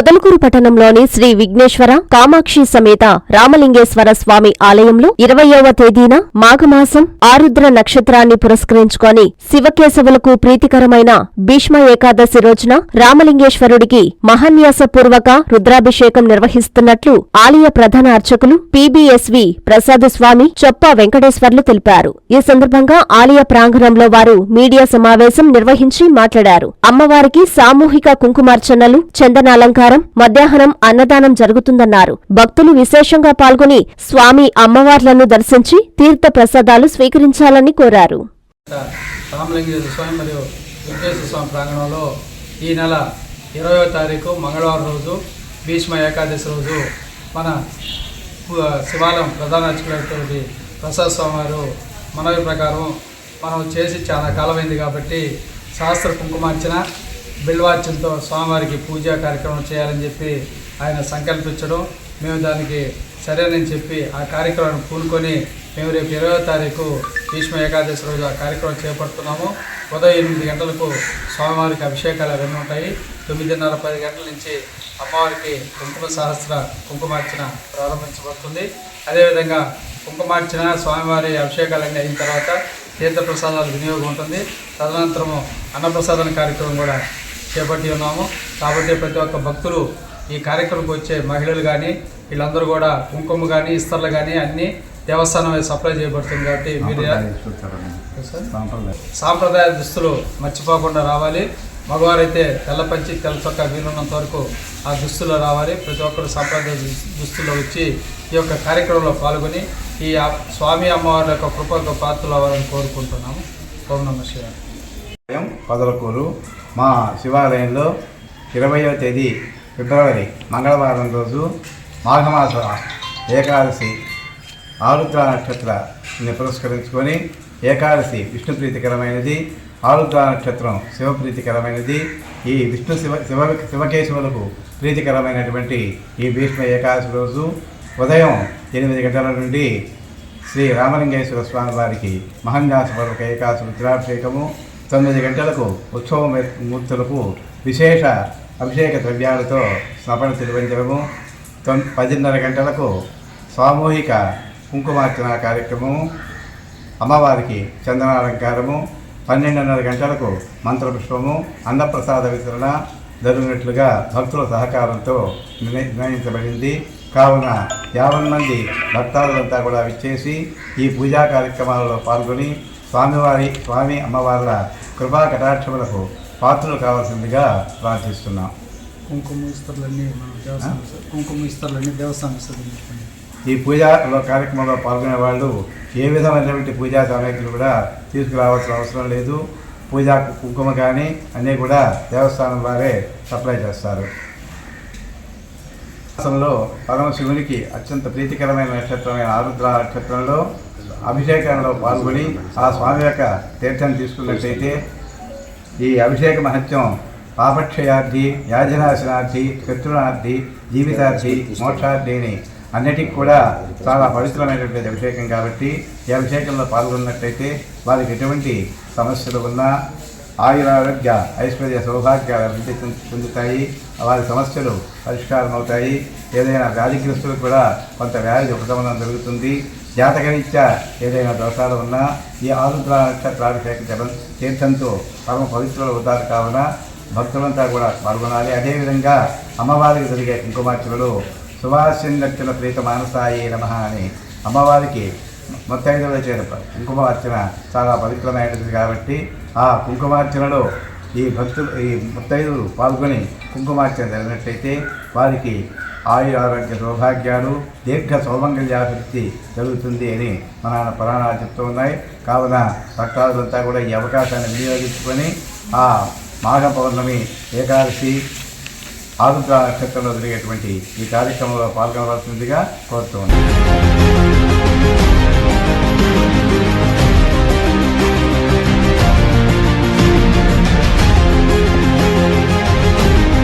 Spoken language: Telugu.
పొదలకూరు పట్టణంలోని శ్రీ విఘ్నేశ్వర కామాక్షి సమేత రామలింగేశ్వర స్వామి ఆలయంలో ఇరవయవ తేదీన మాఘమాసం ఆరుద్ర నక్షత్రాన్ని పురస్కరించుకొని శివకేశవులకు ప్రీతికరమైన భీష్మ ఏకాదశి రోజున రామలింగేశ్వరుడికి మహాన్యాసపూర్వక రుద్రాభిషేకం నిర్వహిస్తున్నట్లు ఆలయ ప్రధాన అర్చకులు పీబీఎస్వి ప్రసాద స్వామి చొప్ప వెంకటేశ్వర్లు తెలిపారు. ఈ సందర్భంగా ఆలయ ప్రాంగణంలో వారు మీడియా సమావేశం నిర్వహించి మాట్లాడారు. అమ్మవారికి సామూహిక కుంకుమార్చనలు చందనాలంకారం మధ్యాహ్నం అన్నదానం జరుగుతుందన్నారు. భక్తులు విశేషంగా పాల్గొని స్వామి అమ్మవార్లను దర్శించి తీర్థ ప్రసాదాలు స్వీకరించాలని కోరారు. స్వామి మరియు స్వామి ప్రాంగణంలో ఈ నెల ఇరవయో తారీఖు మంగళవారం రోజు భీష్మ ఏకాదశి రోజు మన శివాలయం ప్రధాన అర్చకులైనటువంటి ప్రసాద్ స్వామి వారు మనవి ప్రకారం మనం చేసి చాలా కాలమైంది కాబట్టి శాస్త్ర కుంకుమార్చన బిల్వార్చనతో స్వామివారికి పూజా కార్యక్రమం చేయాలని చెప్పి ఆయన సంకల్పించడం మేము దానికి సరేనని చెప్పి ఆ కార్యక్రమాన్ని పూనుకొని మేము రేపు ఇరవై తారీఖు భీష్మ ఏకాదశి రోజు ఆ కార్యక్రమం చేపడుతున్నాము. ఉదయం ఎనిమిది గంటలకు స్వామివారికి అభిషేకాలు అవన్నీ ఉంటాయి. తొమ్మిదిన్నర పది గంటల నుంచి అమ్మవారికి కుంకుమ సహస్ర కుంకుమార్చన ప్రారంభించబడుతుంది. అదేవిధంగా కుంకుమార్చన స్వామివారి అభిషేకాలన్నీ అయిన తర్వాత తీర్థప్రసాదాల వినియోగం ఉంటుంది. తదనంతరము అన్నప్రసాదన కార్యక్రమం కూడా చేపట్టి ఉన్నాము. కాబట్టి ప్రతి ఒక్క భక్తులు ఈ కార్యక్రమంకి వచ్చే మహిళలు కానీ వీళ్ళందరూ కూడా కుంకుమ కానీ ఇస్తర్లు కానీ అన్నీ దేవస్థానం సప్లై చేయబడుతుంది కాబట్టి మీరు సాంప్రదాయ దుస్తులు మర్చిపోకుండా రావాలి. మగవారైతే తెల్ల పంచి తెల్ల చొక్కా వీలున్నంత వరకు ఆ దుస్తుల్లో రావాలి. ప్రతి ఒక్కరు సాంప్రదాయ దుస్- దుస్తుల్లో వచ్చి ఈ యొక్క కార్యక్రమంలో పాల్గొని ఈ స్వామి అమ్మవారి యొక్క కృపకు పాత్రలు అవ్వాలని కోరుకుంటున్నాము. ఓం నమ శివాయ. ఆలయం పొదలకూరు మా శివాలయంలో ఇరవయవ తేదీ ఫిబ్రవరి మంగళవారం రోజు మాఘమాస ఏకాదశి ఆరుద్ర నక్షత్రాన్ని పురస్కరించుకొని ఏకాదశి విష్ణు ప్రీతికరమైనది ఆరుద్ర నక్షత్రం శివప్రీతికరమైనది ఈ విష్ణు శివ శివ శివకేశవులకు ప్రీతికరమైనటువంటి ఈ భీష్మ ఏకాదశి రోజు ఉదయం ఎనిమిది గంటల నుండి శ్రీ రామలింగేశ్వర స్వామి వారికి మహన్యాసపూర్వక ఏకాదశి రుద్రాభిషేకము తొమ్మిది గంటలకు ఉత్సవ మూర్తులకు విశేష అభిషేక ద్రవ్యాలతో స్నపన తిరువంజనము తొమ్ పదిన్నర గంటలకు సామూహిక కుంకుమార్చన కార్యక్రమము. అమ్మవారికి చందనాలంకారము. పన్నెండున్నర గంటలకు మంత్రపుష్పము. అన్నప్రసాద వితరణ. జరిగినట్లుగా భక్తుల సహకారంతో నిర్ణయించబడింది. కావున యాభై మంది భక్తాదులంతా కూడా విచ్చేసి ఈ పూజా కార్యక్రమాలలో పాల్గొని స్వామివారి స్వామి అమ్మవార్ల కృపా కటాక్షములకు పాత్రలు కావాల్సిందిగా ప్రార్థిస్తున్నాం. కుంకుమ ఇస్తర్లన్నీ కుంకుమ ఇస్తర్లన్నీ దేవస్థానం ఈ పూజాలో కార్యక్రమంలో పాల్గొనే వాళ్ళు ఏ విధమైనటువంటి పూజా సామగ్రిలు కూడా తీసుకురావాల్సిన అవసరం లేదు. పూజా కుంకుమ కానీ అన్నీ కూడా దేవస్థానం వారే సప్లై చేస్తారు. మాసంలో పరమశివునికి అత్యంత ప్రీతికరమైన నక్షత్రమైన ఆరుద్ర నక్షత్రంలో అభిషేకంలో పాల్గొని ఆ స్వామి యొక్క తీర్థం తీసుకున్నట్లయితే ఈ అభిషేక మహత్యం పాపక్షయార్థి యాజనాశనార్థి శత్రునార్థి జీవితార్థి మోక్షార్థి అని అన్నిటికి కూడా చాలా పవిత్రమైనటువంటి అభిషేకం కాబట్టి ఈ అభిషేకంలో పాల్గొన్నట్లయితే వారికి ఎటువంటి సమస్యలు ఉన్నా ఆయురారోగ్య ఐశ్వర్య సౌభాగ్యాలు అభివృద్ధి చెందు- చెందుతాయి. వారి సమస్యలు పరిష్కారం అవుతాయి ఏదైనా వ్యాధిగ్రస్తులు కూడా కొంత వ్యాధి ఉపశమనం జరుగుతుంది. జాతకరీత్యా ఏదైనా దోషాలు ఉన్నా ఈ ఆరుద్ర నక్షత్రాభిషేక జపం తీర్థంతో పరమ పవిత్రులు అవుతారు కావున భక్తులంతా కూడా పాల్గొనాలి. అదేవిధంగా అమ్మవారికి జరిగే కుంకుమార్చనలు సుభాష్యందక్షిణ ప్రీత మానసాయి నమ అని అమ్మవారికి ముత్తైదుల చేత కుంకుమార్చన చాలా పవిత్రమైనది కాబట్టి ఆ కుంకుమార్చనలో ఈ భక్తులు ఈ ముత్తైదులు పాల్గొని కుంకుమార్చన జరిగినట్లయితే వారికి ఆయు ఆరోగ్య సౌభాగ్యాలు దీర్ఘ సౌమంగళ్యాభివృద్ధి జరుగుతుంది అని మన పురాణాలు చెప్తూ ఉన్నాయి. కావున భక్తాదులంతా కూడా ఈ అవకాశాన్ని వినియోగించుకొని ఆ మాఘ పౌర్ణమి ఏకాదశి ఆరుద్ర నక్షత్రంలో జరిగేటువంటి ఈ కార్యక్రమంలో పాల్గొనవలసిందిగా కోరుతూ ఉన్నాను